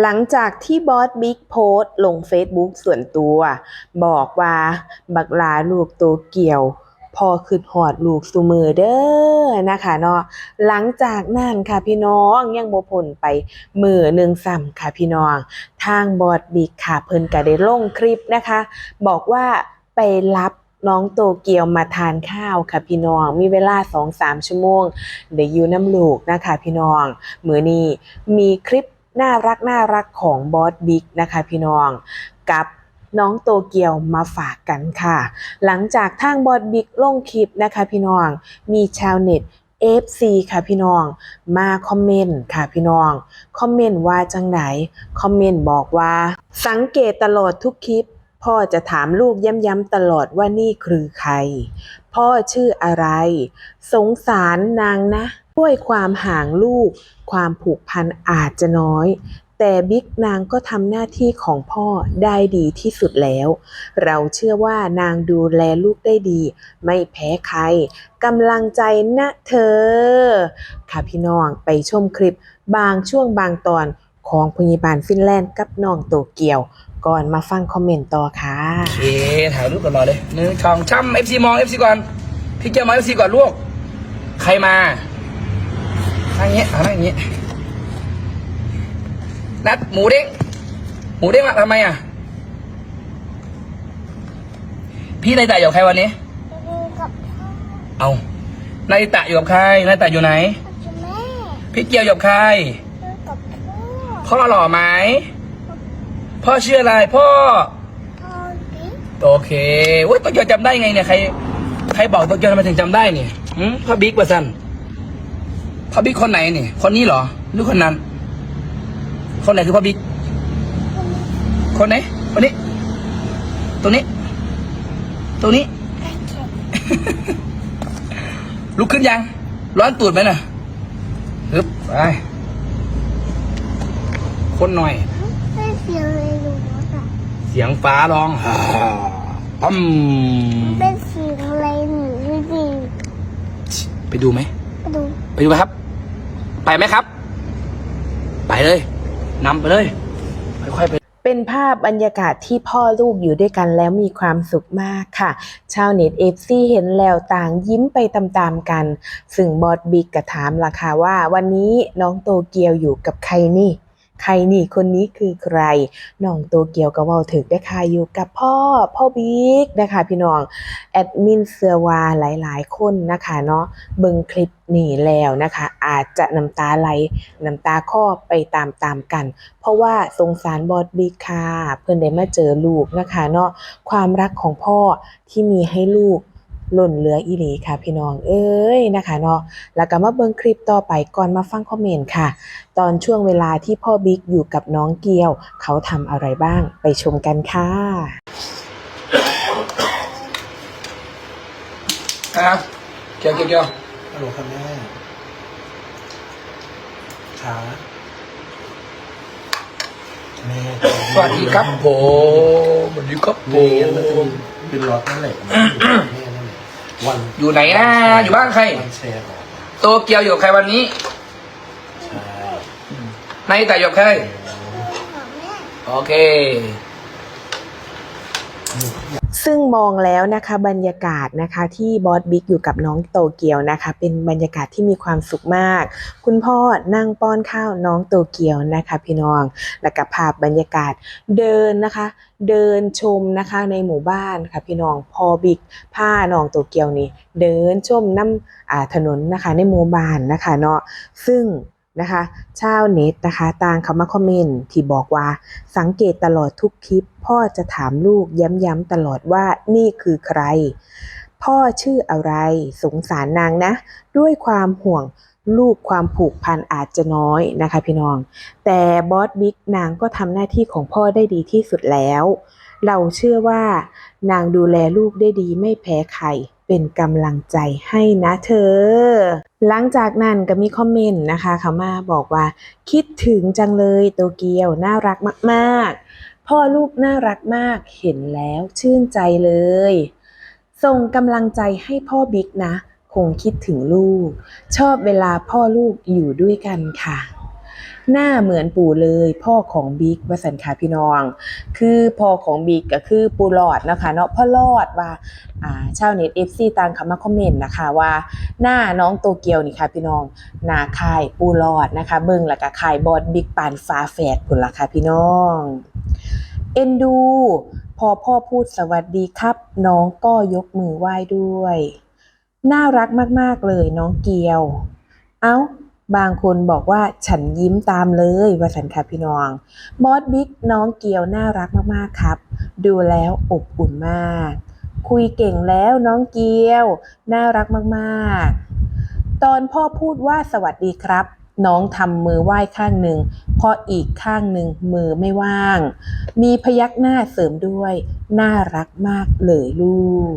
หลังจากที่บอสบิ๊กโพสต์ลง Facebook ส่วนตัว บอกว่า บักลาลูกโตเกียวพอขึ้นหอดลูกซุมือเด้อนะคะเนาะหลังจากนั้นค่ะพี่น้องยังบ่พ้นไปมือหนึ่งซ้ำค่ะพี่น้อง ทางบอสบิ๊กค่ะเพิ่นก็ได้ลงคลิปนะคะ บอกว่าไปรับน้องโตเกียวมาทานข้าวค่ะพี่น้อง มีเวลา2-3ชั่วโมงได้อยู่น้ำลูกนะคะพี่น้อง มือนี้มีคลิป น่ารักน่ารักของบอสบิ๊กนะคะพี่น้องกับน้องโตเกียวมาฝากกันค่ะ หลังจากทางบอสบิ๊กลงคลิปนะคะพี่น้อง มีชาวเน็ต FC ค่ะพี่น้อง มาคอมเมนต์ค่ะพี่น้อง คอมเมนต์ว่าจังไหน คอมเมนต์บอกว่า สังเกตตลอดทุกคลิป พ่อจะถามลูกย้ำๆตลอดว่านี่คือใคร พ่อชื่ออะไร สงสารนางนะ ด้วยความห่างลูก ความผูกพันอาจจะน้อย แต่บิ๊กนางก็ทำหน้าที่ของพ่อได้ดีที่สุดแล้ว เราเชื่อว่านางดูแลลูกได้ดี ไม่แพ้ใครกำลังใจนะเธอ ค่ะพี่น้องไปชมคลิปบางช่วงบางตอนของพยาบาลฟินแลนด์กับน้องโตเกียว ก่อนมาฟังคอมเมนต์ต่อค่ะโอเคถ่ายรูปกันรอเลยหนึ่งสองช่ำเอฟซีมองเอฟซีก่อน พี่เกียวมองเอฟซีก่อนลูก ใครมา นั่งอย่างเงี้ยอะนั่งอย่างเงี้ยนัดหมูเด้งหมูเด้งมาทำไมอะ พี่นายตะอยู่กับใครวันนี้อยู่กับพ่อเอานายตะอยู่กับใครนายตะอยู่ไหน กับแม่พี่เกียวอยู่กับใคร อยู่กับพ่อพ่อหล่อไหม พ่อชื่ออะไร พ่อ พ่อบิ๊กโอเคโอ้ยตัวเกียวจำได้ไงเนี่ย ใคร ใครบอกตัวเกียวทำไมถึงจำได้เนี่ยหืมพ่อบิ๊กว่าสัน พ่อบิ๊กคนไหนนี่คนนี้เหรอหรือคนนั้น คนไหนคือพ่อบิ๊กคนไหนคนนี้ ตัวนี้ ตัวนี้ไก่เข็มลุกขึ้นยัง ร้อนตูดไหมน่ะฮึบไปคนหน่อยไม่เสียงเลยรู้อะเสียงฟ้าร้องฮ่าปั๊มเป็นเสียงอะไรหนูดีไปดูไหม ไปดู ไปดูไหมครับ ไปไหมครับ ไปเลยนำไปเลยค่อยๆไปเป็นภาพบรรยากาศที่พ่อลูกอยู่ด้วยกันแล้วมีความสุขมากค่ะ ชาวเน็ตเอฟซีเห็นแล้วต่างยิ้มไปตามๆกัน ซึ่งบอสบิ๊กก็ถามล่ะค่ะว่า วันนี้น้องโตเกียวอยู่กับใครนี่ ใครนี่คนนี้คือใครน้องโตเกียวก็เว้าถึกได้ค่ะอยู่กับพ่อพ่อบิ๊กนะคะพี่น้องแอดมินเสือวาหลายๆ คนนะคะเนาะเบิ่งคลิปนี้แล้วนะคะ อาจจะน้ำตาไหลน้ำตาคลอไปตามๆกัน เพราะว่าสงสารบอสบิ๊กค่ะเพื่อนได้มาเจอลูกนะคะเนาะความรักของพ่อที่มีให้ลูก หล่นเหลืออีหลีค่ะพี่น้องเอ้ยนะคะเนาะแล้วก็มาเบิ่งคลิปต่อไปก่อนมาฟังคอมเมนต์ค่ะ ตอนช่วงเวลาที่พ่อบิ๊กอยู่กับน้องเกียว เขาทำอะไรบ้างไปชมกันค่ะครับเกี่ยวเกี่ยวเกี่ยวฮัลโหลครับแม่ขาแม่สวัสดีครับผมสวัสดีครับผแม่มันจะมเป็นรถนั่นแหละแม่นั่นแหละ วันอยู่ไหนนะ อยู่บ้านใคร วันแชร์ออกโตเกียวอยู่กับใครวันนี้ ใช่นายแต่อยู่กับใครของแม่โอเค ซึ่งมองแล้วนะคะบรรยากาศนะคะที่บอสบิ๊กอยู่กับน้องโตเกียวนะคะ เป็นบรรยากาศที่มีความสุขมาก คุณพ่อนั่งป้อนข้าวน้องโตเกียวนะคะ พี่น้องแล้วก็ภาพบรรยากาศเดินนะคะ เดินชมนะคะในหมู่บ้านค่ะพี่น้องพอบิ๊กผ้าน้องโตเกียวนี่เดินชมน้ำถนนนะคะในหมู่บ้านนะคะเนาะซึ่ง นะคะชาวเน็ตนะคะต่างเขามาคอมเมนต์ที่บอกว่า สังเกตตลอดทุกคลิป พ่อจะถามลูกย้ำๆตลอดว่านี่คือใคร พ่อชื่ออะไรสงสารนางนะ ด้วยความห่วงลูกความผูกพันอาจจะน้อยนะคะพี่น้อง แต่บอสบิ๊กนางก็ทำหน้าที่ของพ่อได้ดีที่สุดแล้ว เราเชื่อว่านางดูแลลูกได้ดีไม่แพ้ใคร เป็นกำลังใจให้นะเธอ หลังจากนั้นก็มีคอมเมนต์นะคะเขามาบอกว่า คิดถึงจังเลยโตเกียวน่ารักมากๆ พ่อลูกน่ารักมากเห็นแล้วชื่นใจเลย ส่งกำลังใจให้พ่อบิ๊กนะ คงคิดถึงลูก ชอบเวลาพ่อลูกอยู่ด้วยกันค่ะ หน้าเหมือนปู่เลย พ่อของบิ๊กวสันค่ะพี่น้อง คือพ่อของบิ๊กก็คือปู่หลอดนะคะเนาะพ่อหลอดว่าอ่าชาวเน็ต FC ต่างคำมาคอมเมนต์นะคะว่า หน้าน้องโตเกียวนี่ค่ะพี่น้องหน้าคายปู่หลอดนะคะ เบิ่งแล้วก็คายบอดบิ๊กปานฟ้าแฝดพุ่นล่ะค่ะพี่น้องเอ็นดู พอพ่อพูดสวัสดีครับ น้องก็ยกมือไหว้ด้วย น่ารักมาก ๆ เลยน้องเกียว เอ้า บางคนบอกว่าฉันยิ้มตามเลยว่าสันค่ะพี่น้อง บอสบิ๊กน้องเกียวน่ารักมากๆครับ ดูแล้วอบอุ่นมาก คุยเก่งแล้วน้องเกียว น่ารักมากๆ ตอนพ่อพูดว่าสวัสดีครับ น้องทำมือไหว้ข้างหนึ่งพราะอีกข้างหนึ่งมือไม่ว่าง มีพยักหน้าเสริมด้วย น่ารักมากเลยลูก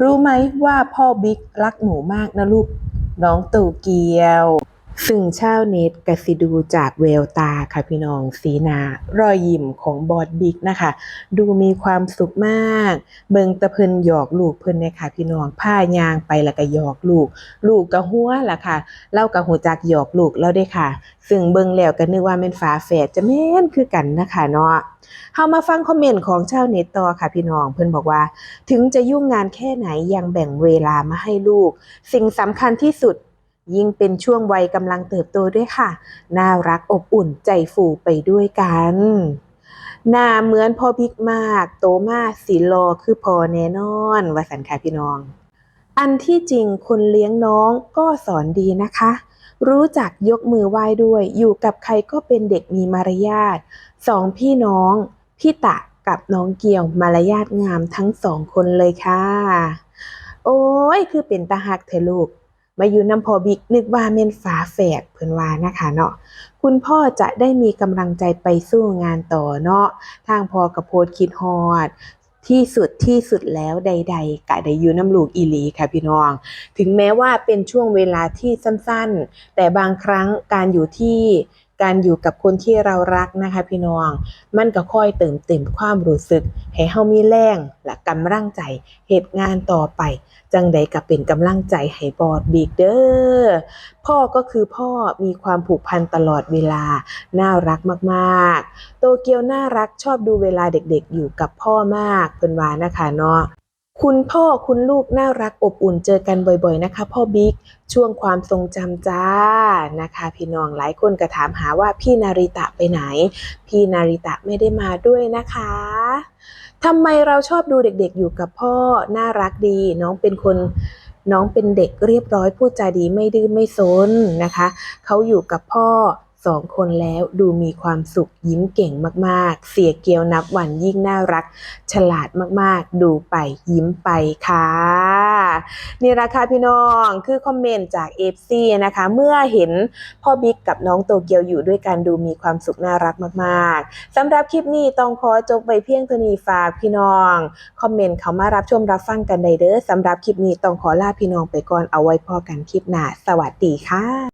รู้ไหมว่าพ่อบิ๊กรักหนูมากนะลูกน้องตูเกียว ซึ่งชาวเน็ตกสิดูจากแววตาค่ะพี่น้องสีหนารอยยิ้มของบอดบิ๊กนะคะ ดูมีความสุขมาก เบิงตะเพิ่นหยอกลูกเพิ่นเนี่ยค่ะพี่น้องผ้ายางไปแล้วก็หยอกลูก ลูกก็หัวล่ะค่ะเล่ากับหูจักหยอกลูกแล้วเด้ค่ะ ซึ่งเบิงแล้วก็นึกว่าแม่นฝาแฝดจะแม่นคือกันนะคะเนาะเฮามาฟังคอมเมนต์ของชาวเน็ตต่อค่ะพี่น้องเพิ่นบอกว่า ถึงจะยุ่งงานแค่ไหนยังแบ่งเวลามาให้ลูก สิ่งสำคัญที่สุด ยิ่งเป็นช่วงวัยกำลังเติบโตด้วยค่ะ น่ารักอบอุ่นใจฟูไปด้วยกัน หน้าเหมือนพ่อบิ๊กมาก โตมากสีรอคือพอแน่นอนว่าสันค่ะพี่น้อง อันที่จริงคนเลี้ยงน้องก็สอนดีนะคะ รู้จักยกมือไหว้ด้วย อยู่กับใครก็เป็นเด็กมีมารยาทสองพี่น้องพี่ตะกับน้องเกี่ยวมารยาทงามทั้งสองคนเลยค่ะ โอ้ยคือเป็นตาหักเถอะลูก มาอยู่น้ำพอบิ๊กนึกว่าเม่นฝาแฝกเพิ่นว่านะคะเนาะคุณพ่อจะได้มีกำลังใจไปสู้งานต่อเนาะทางพอกระโพดคิดฮอดที่สุดที่สุดแล้วใด ๆกะได้อยู่น้ำลูกอีหลีค่ะพี่น้อง ถึงแม้ว่าเป็นช่วงเวลาที่สั้นๆ แต่บางครั้งการอยู่ที่ การอยู่กับคนที่เรารักนะคะ พี่น้อง มันก็ค่อยเติมเต็มความรู้สึก ให้เฮามีแรงและกำลังใจเหตุงานต่อไป จังใดก็เป็นกำลังใจให้บอดบีกเด้อพ่อก็คือพ่อมีความผูกพันตลอดเวลา น่ารักมากๆ โตเกียวน่ารักชอบดูเวลาเด็กๆ อยู่กับพ่อมากเป็นว่านะคะเนาะ คุณพ่อคุณลูกน่ารักอบอุ่นเจอกันบ่อยๆนะคะ พ่อบิ๊กช่วงความทรงจำจ้านะคะ พี่น้องหลายคนก็ถามหาว่าพี่นาริตะไปไหน พี่นาริตะไม่ได้มาด้วยนะคะทำไมเราชอบดูเด็กๆ อยู่กับพ่อน่ารักดี น้องเป็นคนน้องเป็นเด็กเรียบร้อยพูดจาดีไม่ดื้อไม่ซนนะคะ เขาอยู่กับพ่อ สองคนแล้วดูมีความสุขยิ้มเก่งมากๆ เสียเกียวนับวันยิ่งน่ารัก ฉลาดมากๆ ดูไปยิ้มไปค่ะนี่ราคาพี่น้องคือคอมเมนต์จาก FC นะคะ เมื่อเห็นพ่อบิ๊กกับน้องโตเกียวอยู่ด้วยกันดูมีความสุขน่ารักมากๆสำหรับคลิปนี้ต้องขอจบไปเพียงเท่านี้ฝากพี่น้อง คอมเมนต์เขามารับชมรับฟังกันได้เด้อสำหรับคลิปนี้ต้องขอลาพี่น้องไปก่อนเอาไว้พอกันคลิปหน้าสวัสดีค่ะ